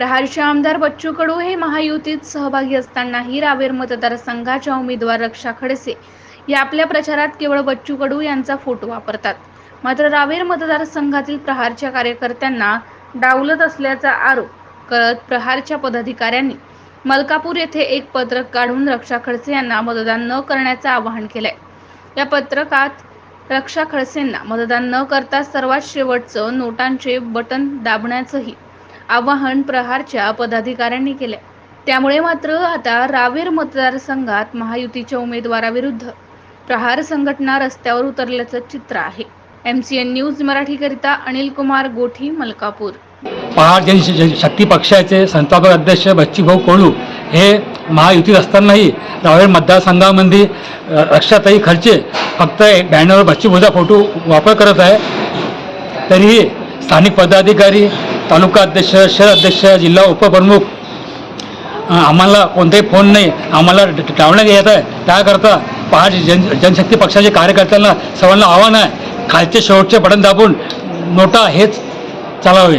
प्रहारचे आमदार बच्चू कडू हे महायुतीत सहभागी असतानाही रावेर मतदारसंघाच्या उमेदवार रक्षा खडसे. या आपल्या प्रचारात केवळ बच्चू कडू यांचा फोटो वापरतात. मात्र रावेर मतदारसंघातील प्रहारच्या कार्यकर्त्यांना डावलत असल्याचा आरोप करत प्रहारच्या पदाधिकाऱ्यांनी मलकापूर येथे एक पत्रक काढून रक्षा खडसे यांना मतदान न करण्याचं आवाहन केलंय. या पत्रकात रक्षा खडसेंना मतदान न करता सर्वात शेवटचं नोटांचे बटन दाबण्याचंही आवाहन प्रहारच्या पदाधिकाऱ्यांनी केले. त्यामुळे मात्र आता रावेर मतदारसंघात महायुतीच्या उमेदवाराविरुद्ध प्रहार संघटना रस्त्यावर उतरल्याचं चित्र आहे. एम सी एन न्यूज मराठीकरिता अनिल कुमार गोठी मलकापूर. पहाड जन शक्ती पक्षाचे संस्थापक अध्यक्ष बच्चीभाऊ कोळू हे महायुतीत असतानाही रावेर मतदारसंघामध्ये रक्षातही रक्षाताई खर्चे फक्त एक बॅनरवर बच्चीभाऊचा फोटो वापर करत आहे. तरीही स्थानिक पदाधिकारी तालुका अध्यक्ष शहर अध्यक्ष जिल्हा उपप्रमुख. आम्हाला कोणताही फोन नाही. आम्हाला टाळण्यात येत आहे. त्याकरता पहाट जन जनशक्ती पक्षाच्या कार्यकर्त्यांना सर्वांना आव्हान आहे. खालचे शेवटचे बटन दाबून नोटा हेच चालावे.